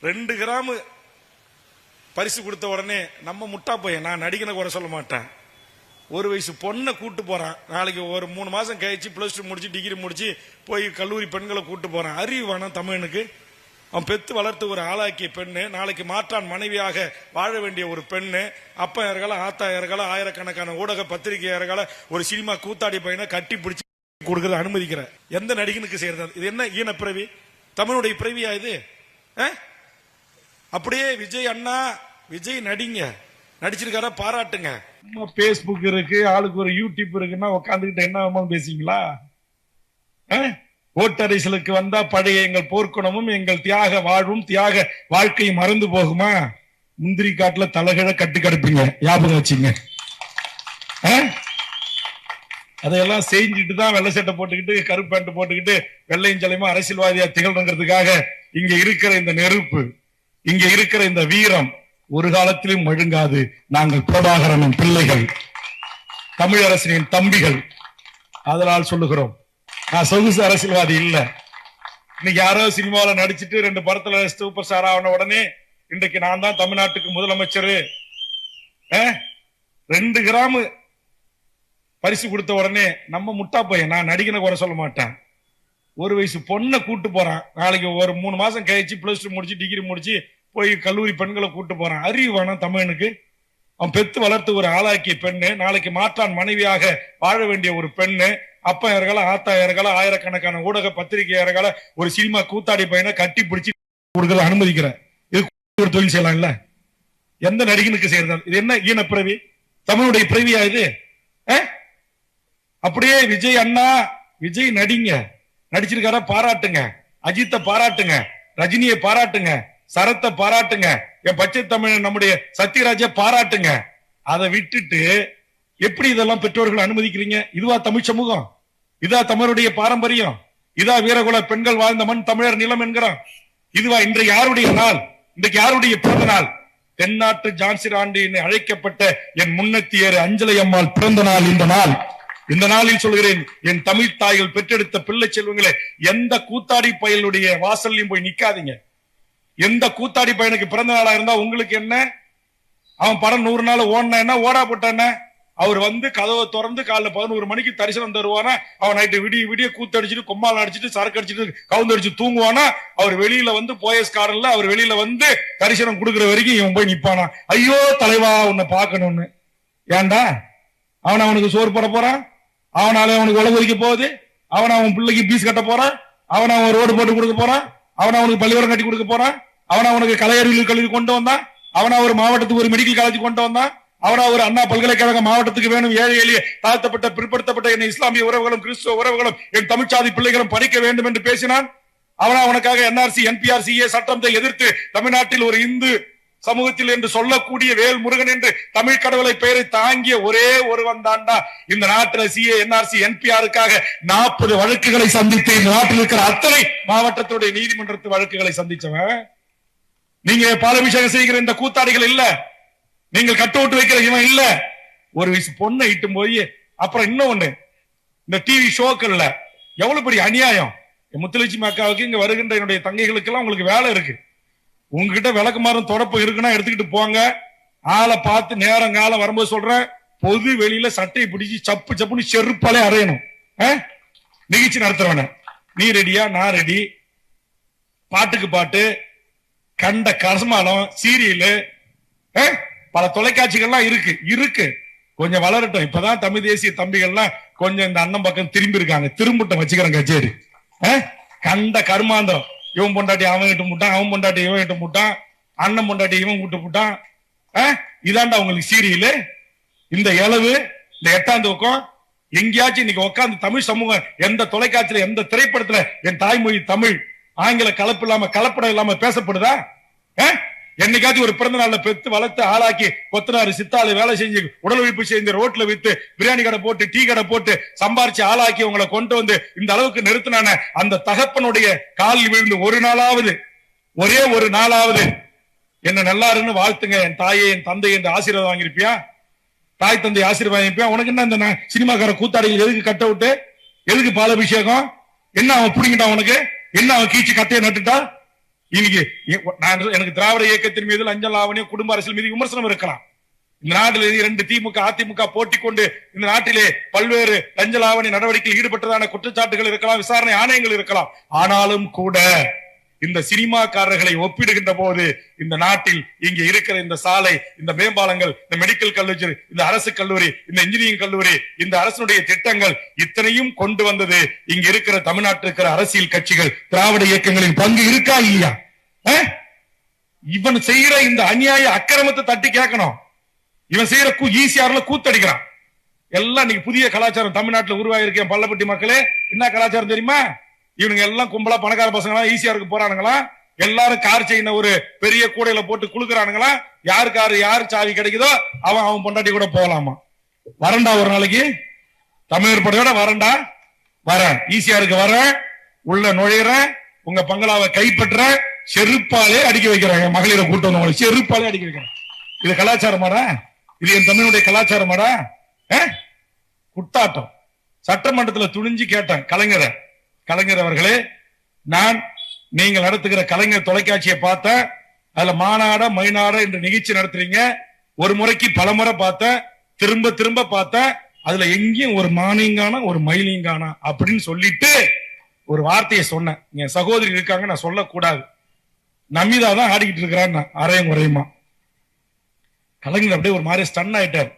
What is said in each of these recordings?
ரெண்டு கிராம் பரிசு கொடுத்த உடனே நம்ம முட்டா பையன் நான் நடிகனை குறை சொல்ல மாட்டேன். ஒரு வயசு பொண்ணை கூட்டு போறான். நாளைக்கு ஒரு மூணு மாசம் கழிச்சு பிளஸ் டூ முடிச்சு டிகிரி முடிச்சு போய் கல்லூரி பெண்களை கூட்டு போறான். அறிவு வேணாம் தமிழனுக்கு. அவன் பெத்து வளர்த்து ஒரு ஆளாக்கிய பெண்ணு நாளைக்கு மாற்றான் மனைவியாக வாழ வேண்டிய ஒரு பெண்ணு அப்பா இறகல ஆத்தா இறகல ஆயிரக்கணக்கான ஊடக பத்திரிகை இறகல ஒரு சினிமா கூத்தாடி பையனை கட்டி பிடிச்சி கொடுக்கறது அனுமதிக்கிற எந்த நடிகனுக்கு செய்யறது? இது என்ன ஈன பிறவி? தமிழுடைய பிறவியா இது? அப்படியே விஜய் அண்ணா விஜய் நடிங்க. நடிச்சிருக்காரா பாராட்டுங்க. பேஸ்புக் இருக்கு ஆளுக்கு ஒரு யூடியூப் இருக்குன்னா உட்காந்துக்கிட்டு என்ன வேணுமோ பேசிங்களா ஓட்டரிசலுக்கு வந்தா பழைய எங்கள் போர்க்குணமும் எங்கள் தியாக வாழ்வும் தியாக வாழ்க்கையும் மறந்து போகுமா? முந்திரி காட்டுல தலைகிழ கட்டு கிடப்பீங்க. ஞாபகம் வச்சுங்க. அஹ்? அதையெல்லாம் செஞ்சுட்டு தான் வெள்ளை சட்டை போட்டுக்கிட்டு கருப்பு பேண்ட் போட்டுக்கிட்டு வெள்ளையும் ஜலையுமா அரசியல்வாதியா திகழ்றங்கிறதுக்காக இங்க இருக்கிற இந்த நெருப்பு இங்க இருக்கிற இந்த வீரம் ஒரு காலத்திலும் மழுங்காது நாங்கள் பிரபாகரனின் பிள்ளைகள் தமிழரசனின் தம்பிகள். அதனால் சொல்லுகிறோம் நான் சொகுசு அரசியல்வாதி இல்ல. இன்னைக்கு யாரோ சினிமாவில் நடிச்சிட்டு ரெண்டு படத்துல சூப்பர் ஸ்டார் ஆன உடனே இன்றைக்கு நான் தான் தமிழ்நாட்டுக்கு முதலமைச்சர். ரெண்டு கிராமு பரிசு கொடுத்த உடனே நம்ம முட்டா பையன் நான் நடிகனை குறை சொல்ல மாட்டேன். ஒரு வயசு பொண்ணை கூட்டு போறான். நாளைக்கு ஒரு மூணு மாசம் கழிச்சு பிளஸ் டூ முடிச்சு டிகிரி முடிச்சு போய் கல்லூரி பெண்களை கூட்டு போறான். அறிவு வேணாம் தமிழனுக்கு. அவன் பெத்து வளர்த்து ஒரு ஆளாக்கிய பெண்ணு. நாளைக்கு மாற்றான் மனைவியாக வாழ வேண்டிய ஒரு பெண்ணு. அப்பா இறகல ஆத்தா இறகல ஆயிரக்கணக்கான ஊடக பத்திரிகை இறகல ஒரு சினிமா கூத்தாடி பையனை கட்டி பிடிச்சி கொடுக்கல அனுமதிக்கிற இது ஒரு தொழில் இல்ல எந்த நடிகனுக்கு செய்யறது? இது என்ன ஈன பிறவி? தமிழுடைய பிறவியா இது? அஹ்? அப்படியே விஜய் அண்ணா விஜய் நடிங்க. நடிச்சிருக்கார பாராட்டுங்க. அஜித்தை பாராட்டுங்க. ரஜினியை பாராட்டுங்க. சரத்தை பாராட்டுங்க. என் பச்சை தமிழன் நம்முடைய சத்யராஜை பாராட்டுங்க. அதை விட்டுட்டு எப்படி இதெல்லாம் பெற்றோர்கள் அனுமதிக்கிறீங்க? இதுவா தமிழ் சமூகம்? இதா தமிழருடைய பாரம்பரியம்? இதா வீரகுல பெண்கள் வாழ்ந்த மண் தமிழர் நிலம் என்கிறான். இதுவா இன்றைக்கு யாருடைய நாள்? இன்றைக்கு யாருடைய பிறந்த நாள்? தென்னாட்டு ஜான்சிராண்டி என்று அழைக்கப்பட்ட என் முன்னத்தியர் அஞ்சலை அம்மாள் பிறந்த நாள் இந்த நாள். இந்த நாளில் சொல்கிறேன் என் தமிழ் தாய்கள் பெற்றெடுத்த பிள்ளை செல்வங்களே எந்த கூத்தாடி பயலுடைய வாசல்லையும் போய் நிக்காதீங்க. எந்த கூத்தாடி பையனுக்கு பிறந்த நாளா இருந்தா உங்களுக்கு என்ன? அவன் படம் நூறு நாள் ஓடின என்ன? ஓடா போட்ட அவர் வந்து கதவை திறந்து காலைல பதினோரு மணிக்கு தரிசனம் தருவானா? அவன் நைட்டு விடிய விடிய கூத்தடிச்சிட்டு கொம்மால் அடிச்சிட்டு சரக்கு அடிச்சிட்டு கவுந்தடிச்சு தூங்குவானா? அவர் வெளியில வந்து போயஸ் காரன்ல அவர் வெளியில வந்து தரிசனம் கொடுக்குற வரைக்கும் இவன் போய் நிப்பானா? ஐயோ தலைவா உன்னை பார்க்கணும்னு. ஏண்டா அவன் அவனுக்கு சோறு போட போறான்? அவனால அவனுக்கு உழவு வைக்க போகுது. அவன் அவன் பிள்ளைக்கு பீஸ் கட்ட போறான். அவன் அவன் ரோடு போட்டு கொடுக்க போறான். அவன் அவனுக்கு பள்ளிக்கூடம் கட்டி கொடுக்க போறான். அவன் அவனுக்கு கலை அறிவியல் கல்வி கொண்டு வந்தான். அவனா ஒரு மாவட்டத்துக்கு ஒரு மெடிக்கல் காலேஜ் கொண்டு வந்தான். அவனா ஒரு அண்ணா பல்கலைக்கழக மாவட்டத்துக்கு வேணும். ஏழை எளிய தாழ்த்தப்பட்ட பிற்படுத்தப்பட்ட என் இஸ்லாமிய உறவுகளும் கிறிஸ்துவ உறவுகளும் என் தமிழ்ச்சாதி பிள்ளைகளும் படிக்க வேண்டும் என்று பேசினான். அவனா அவனுக்காக என்ஆர்சி என்பிஆர்சிஏ சட்டத்தை எதிர்த்து தமிழ்நாட்டில் ஒரு இந்து சமூகத்தில் என்று சொல்லக்கூடிய வேல் முருகன் என்று தமிழ் கடவுளை பெயரை தாங்கிய ஒரே ஒருவன் தாண்டா இந்த நாட்டில் சிஏ என்ஆர்சி என்பிஆருக்காக நாற்பது வழக்குகளை சந்தித்து இந்த நாட்டில் இருக்கிற அத்தனை மாவட்டத்துடைய நீதிமன்றத்து வழக்குகளை சந்திச்சவன். நீங்க பாலபிஷேகம் செய்கிற இந்த கூத்தாடிகள் இல்ல. நீங்கள் கட்டு விட்டு வைக்கிற இவன் இல்ல. ஒரு வயசு பொண்ணை இட்டும் போய் அப்புறம் இன்னும் ஒண்ணு இந்த டிவி ஷோக்கள்ல எவ்வளவு பெரிய அநியாயம். முத்துலட்சுமி அக்காவுக்கு இங்க வருகின்ற என்னுடைய தங்கைகளுக்கு எல்லாம் உங்களுக்கு வேலை இருக்கு. உங்ககிட்ட விளக்குமாறும் தொடப்பு இருக்குன்னா எடுத்துக்கிட்டு போங்க. ஆளை பார்த்து நேரம் காலம் வரும்போது சொல்றேன் பொது வெளியில சட்டையை பிடிச்சி சப்பு சப்புன்னு செருப்பாலே அறையணும். ஆ? நிகழ்ச்சி நடத்துறவன. நீ ரெடியா நான் ரெடி பாட்டுக்கு பாட்டு. கண்ட கசமானம் சீரியலு. ஆ? பல தொலைக்காட்சிகள்லாம் இருக்கு. இருக்கு. கொஞ்சம் வளரட்டும். இப்பதான் தமிழ் தேசிய தம்பிகள்லாம் கொஞ்சம் இந்த அண்ணன் பக்கம் திரும்பி இருக்காங்க. திரும்பட்டும் வச்சுக்கிறேன் கச்சேரி. ஆ? கண்ட கருமாந்தம் இவன் பொண்டாட்டி அவன் கிட்ட முட்டான் அவன் பொண்டாட்டி இவன் கிட்ட முட்டான் அண்ணன் பொண்டாட்டி இவன் கூட்டு முட்டான் ஆ? இதாண்டா உங்களுக்கு சீரியலு இந்த இளவு இந்த எட்டாம் தூக்கம் எங்கேயாச்சும் இன்னைக்கு உட்காந்து தமிழ் சமூகம் எந்த தொலைக்காட்சியில எந்த திரைப்படத்துல என் தாய்மொழி தமிழ் ஆங்கில கலப்பு இல்லாம கலப்படம் இல்லாம பேசப்படுதா ஆ? என்னைக்காச்சும் ஒரு பிறந்த நாள்ல பெத்து வளர்த்து ஆளாக்கி கொத்தனாரு சித்தாளு வேலை செஞ்சு உடல் உழைப்பு செஞ்சு ரோட்ல வித்து பிரியாணி கடை போட்டு டீ கடை போட்டு சம்பாரிச்சு ஆளாக்கி உங்களை கொண்டு வந்து இந்த அளவுக்கு நிறுத்தினான அந்த தகப்பனுடைய காலில் விழுந்து ஒரு நாளாவது ஒரே ஒரு நாளாவது என்ன நல்லா இருந்து வாழ்த்துங்க. என் தாயை என் தந்தை என்று ஆசீர்வாதம் வாங்கியிருப்பியா? தாய் தந்தை ஆசீர்வாதம் வாங்கியிருப்பியா? உனக்கு என்ன இந்த சினிமாக்கார கூத்தாடிகள் எதுக்கு கட்ட விட்டு எதுக்கு பாலபிஷேகம்? என்ன அவன் பிடிங்கிட்டான் உனக்கு? என்ன அவன் கீச்சு கட்டையை நட்டுட்டா இன்னைக்கு நான் எனக்கு திராவிட இயக்கத்தின் மீது அஞ்சல் லாவணியம் குடும்ப அரசியல் மீது விமர்சனம் இருக்கலாம். இந்த நாட்டில் இரண்டு திமுக அதிமுக போட்டி கொண்டு இந்த நாட்டிலே பல்வேறு லஞ்ச லாவணி நடவடிக்கையில் ஈடுபட்டதான குற்றச்சாட்டுகள் இருக்கலாம் விசாரணை ஆணையங்கள் இருக்கலாம். ஆனாலும் கூட இந்த சினிமாக்காரர்களை ஒப்பிடுகின்ற போது இந்த நாட்டில் இங்க இருக்கிற இந்த சாலை இந்த மேம்பாலங்கள் இந்த மெடிக்கல் கல்லூரி இந்த அரசு கல்லூரி இந்த இன்ஜினியரிங் கல்லூரி இந்த அரசனுடைய திட்டங்கள் இத்தனையும் கொண்டு வந்தது இங்க இருக்கிற தமிழ்நாட்டில் இருக்கிற அரசியல் கட்சிகள் திராவிட இயக்கங்களின் பங்கு இருக்கா இல்லையா? இவன் செய்யற இந்த அநியாய அக்கிரமத்தை தட்டி கேட்கணும். இவன் செய்யற கூ ஈசிஆர்ல கூத்தடிக்கிறான். எல்லாம் நீங்க புதிய கலாச்சாரம் தமிழ்நாட்டுல உருவாகிருக்கேன் பள்ளப்பட்டி மக்களே. என்ன கலாச்சாரம் தெரியுமா? இவனுங்க எல்லாம் கும்பலா பணக்கார பசங்களா இருக்கு போறானுங்களா? எல்லாரும் கார் செயின ஒரு பெரிய கூடையில போட்டு குளுக்குறானுங்களா யாரு காரு யாரு சாவி கிடைக்குதோ அவன் அவன் பொண்டாட்டி கூட போகலாமா? வரண்டா ஒரு நாளைக்கு. தமிழர் படையோட வரண்டா வரேன். இருக்கு. வரேன். உள்ள நுழையிறேன். உங்க பங்களாவை கைப்பற்றுறேன். செருப்பாலே அடிக்க வைக்கிறாங்க மகளிரை கூட்டு வந்தவங்களை செருப்பாலே அடிக்க வைக்கிறேன். இது கலாச்சாரமாடா இது என் தமிழுடைய கலாச்சாரமாடா குத்தாட்டம். குட்டாட்டம் சட்டமன்றத்துல துணிஞ்சு கேட்டேன். கலைஞரை. கலைஞர் அவர்களே நான் நீங்கள் நடத்துகிற கலைஞர் தொலைக்காட்சியை பார்த்தேன். அதுல மாநாட மைநாட என்று நிகழ்ச்சி நடத்துறீங்க. ஒரு முறைக்கு பல முறை பார்த்தேன். திரும்ப திரும்ப பார்த்தேன். அதுல எங்கேயும் ஒரு மானிங்கானா ஒரு மயிலிங்கானா அப்படின்னு சொல்லிட்டு ஒரு வார்த்தையை சொன்னேன். என் சகோதரி இருக்காங்க நான் சொல்லக்கூடாது. நமிதா தான் ஆடிக்கிட்டு இருக்கிறான் அரையும் குறையுமா? கலைஞர் அப்படியே ஒரு மாதிரி ஸ்டன் ஆயிட்டார்.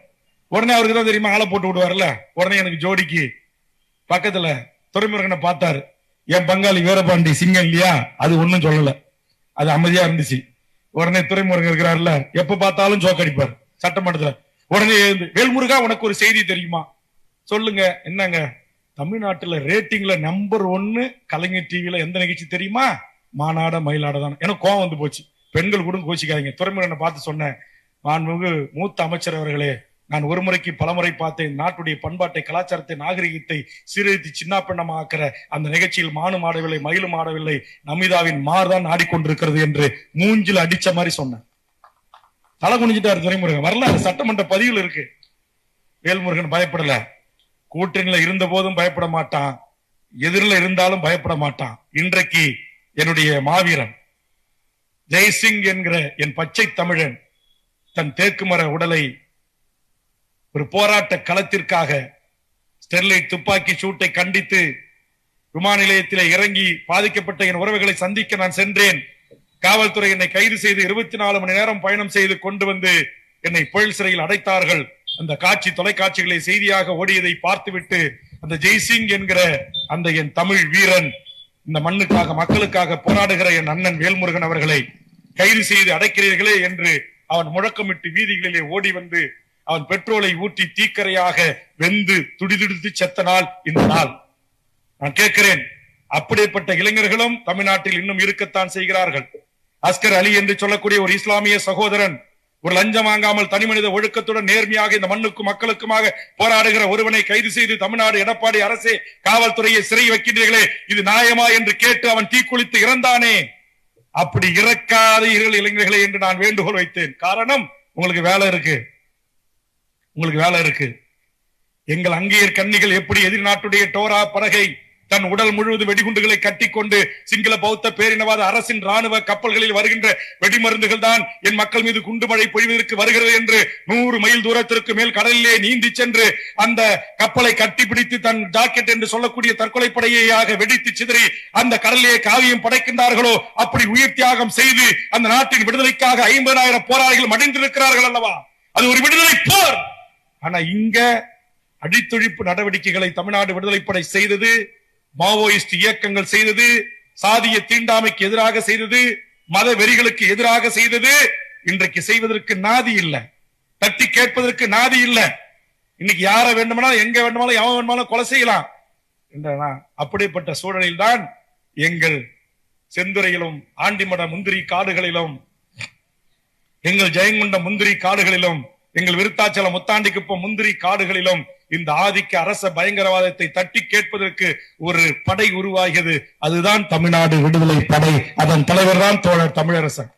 உடனே அவருக்கு தான் தெரியுமா ஆளை போட்டு விடுவார்ல உடனே எனக்கு ஜோடிக்கு பக்கத்துல துறைமுருகனை பார்த்தாரு. என் பங்காளி வீரபாண்டி சிங்கம் இல்லையா? அது ஒன்றும் சொல்லல. அது அமைதியா இருந்துச்சு. உடனே துறைமுருகன் இருக்கிறாருல. எப்ப பார்த்தாலும் சோக்கடிப்பார் சட்டமன்றத்துல. உடனே எழுந்து வேல்முருகா உனக்கு ஒரு செய்தி தெரியுமா? சொல்லுங்க. என்னங்க? தமிழ்நாட்டுல ரேட்டிங்ல நம்பர் ஒன்னு கலைஞர் டிவியில் எந்த நிகழ்ச்சி தெரியுமா? மாநாட மயிலாட தான். எனக்கு கோவம் வந்து போச்சு. பெண்கள் கூட கோச்சிக்காதீங்க. துறைமுருகனை பார்த்து சொன்னேன். மாண்புமிகு மூத்த அமைச்சர் அவர்களே நான் ஒரு முறைக்கு பலமுறை பார்த்தேன். நாட்டுடைய பண்பாட்டை கலாச்சாரத்தை நாகரிகத்தை சீரழித்து சின்னாப்பின்னமாக்கிற அந்த நிகழ்ச்சியில் மானும் ஆடவில்லை மயிலும் ஆடவில்லை. நமிதாவின் மார்தான் ஆடிக்கொண்டிருக்கிறது என்று மூஞ்சில் அடிச்ச மாதிரி சொன்னேன். தலை குனிஞ்சிட்டாரு துரைமுருகன். வரலாறு சட்டமன்ற பதிவில் இருக்கு. வேல்முருகன் பயப்படல. கூட்டணியில இருந்த போதும் பயப்பட மாட்டான். எதிரில் இருந்தாலும் பயப்பட மாட்டான். இன்றைக்கு என்னுடைய மாவீரன் ஜெய்சிங் என்கிற என் பச்சை தமிழன் தன் தேக்கு மர உடலை ஒரு போராட்ட களத்திற்காக ஸ்டெர்லைட் துப்பாக்கி சூட்டை கண்டித்து விமான நிலையத்தில் இறங்கி பாதிக்கப்பட்ட என் உறவுகளை சந்திக்க நான் சென்றேன். காவல்துறை என்னை கைது செய்து இருபத்தி நாலு மணி நேரம் பயணம் செய்து கொண்டு வந்து என்னை புயல் சிறையில் அடைத்தார்கள். அந்த காட்சி தொலைக்காட்சிகளை செய்தியாக ஓடியதை பார்த்துவிட்டு அந்த ஜெய்சிங் என்கிற அந்த என் தமிழ் வீரன் இந்த மண்ணுக்காக மக்களுக்காக போராடுகிற என் அண்ணன் வேல்முருகன் அவர்களை கைது செய்து அடைக்கிறீர்களே என்று அவன் முழக்கமிட்டு வீதிகளிலே ஓடி வந்து அவன் பெட்ரோலை ஊற்றி தீக்கரையாக வெந்து துடிதுடித்து செத்த நாள் இந்த நாள். நான் கேட்கிறேன் அப்படிப்பட்ட இளைஞர்களும் தமிழ்நாட்டில் இன்னும் இருக்கத்தான் செய்கிறார்கள். அஸ்கர் அலி என்று சொல்லக்கூடிய ஒரு இஸ்லாமிய சகோதரன் ஒரு லஞ்சம் வாங்காமல் தனிமனித ஒழுக்கத்துடன் நேர்மையாக இந்த மண்ணுக்கும் மக்களுக்குமாக போராடுகிற ஒருவனை கைது செய்து தமிழ்நாடு எடப்பாடி அரசே காவல்துறையை சிறை வைக்கின்றீர்களே இது நியாயமா என்று கேட்டு அவன் தீக்குளித்து இறந்தானே? அப்படி இறக்காத இரு இளைஞர்களே என்று நான் வேண்டுகோள் வைத்தேன். காரணம் உங்களுக்கு வேலை இருக்கு. உங்களுக்கு வேலை இருக்கு. எங்கள் அங்கேயர் கன்னிகள் எப்படி எதிர் நாட்டுடைய டோரா படகை தன் உடல் முழுவதும் வெடிகுண்டுகளை கட்டிக்கொண்டு சிங்கள பௌத்த பேரினவாத அரசின் ராணுவ கப்பல்களில் வருகின்ற வெடிமருந்துகள் தான் என் மக்கள் மீது குண்டுமழை பொழிவதற்கு வருகிறது என்று நூறு மைல் தூரத்திற்கு மேல் கடலிலே நீந்தி சென்று அந்த கப்பலை கட்டிப்பிடித்து தன் ஜாக்கெட் என்று சொல்லக்கூடிய தற்கொலை படையாக வெடித்து சிதறி அந்த கடலிலே காவியம் படைக்கின்றார்களோ அப்படி உயிர் தியாகம் செய்து அந்த நாட்டின் விடுதலைக்காக ஐம்பதாயிரம் போராளிகள் மடிந்திருக்கிறார்கள் அல்லவா? அது ஒரு விடுதலை போர்! ஆனா இங்க அடித்தொழிப்பு நடவடிக்கைகளை தமிழ்நாடு விடுதலைப்படை செய்தது மாவோயிஸ்ட் இயக்கங்கள் செய்தது சாதிய தீண்டாமைக்கு எதிராக செய்தது மத வெறிகளுக்கு எதிராக செய்தது இன்றைக்கு செய்வதற்கு நாதி இல்லை. தட்டி கேட்பதற்கு நாதி இல்லை. இன்னைக்கு யார வேண்டுமானாலும் எங்க வேண்டுமானாலும் எவன் வேண்டுமானாலும் கொலை செய்யலாம். என்றனா அப்படிப்பட்ட சூழலில் தான் எங்கள் செந்துறையிலும் ஆண்டிமட முந்திரி காடுகளிலும் எங்கள் ஜெயங்கொண்ட முந்திரி காடுகளிலும் எங்கள் விருத்தாச்சலம் முத்தாண்டிக்குப்பம் முந்திரி காடுகளிலும் இந்த ஆதிக்க அரச பயங்கரவாதத்தை தட்டி கேட்பதற்கு ஒரு படை உருவாகியது. அதுதான் தமிழ்நாடு விடுதலை படை. அதன் தலைவர் தான் தோழர் தமிழரசன்.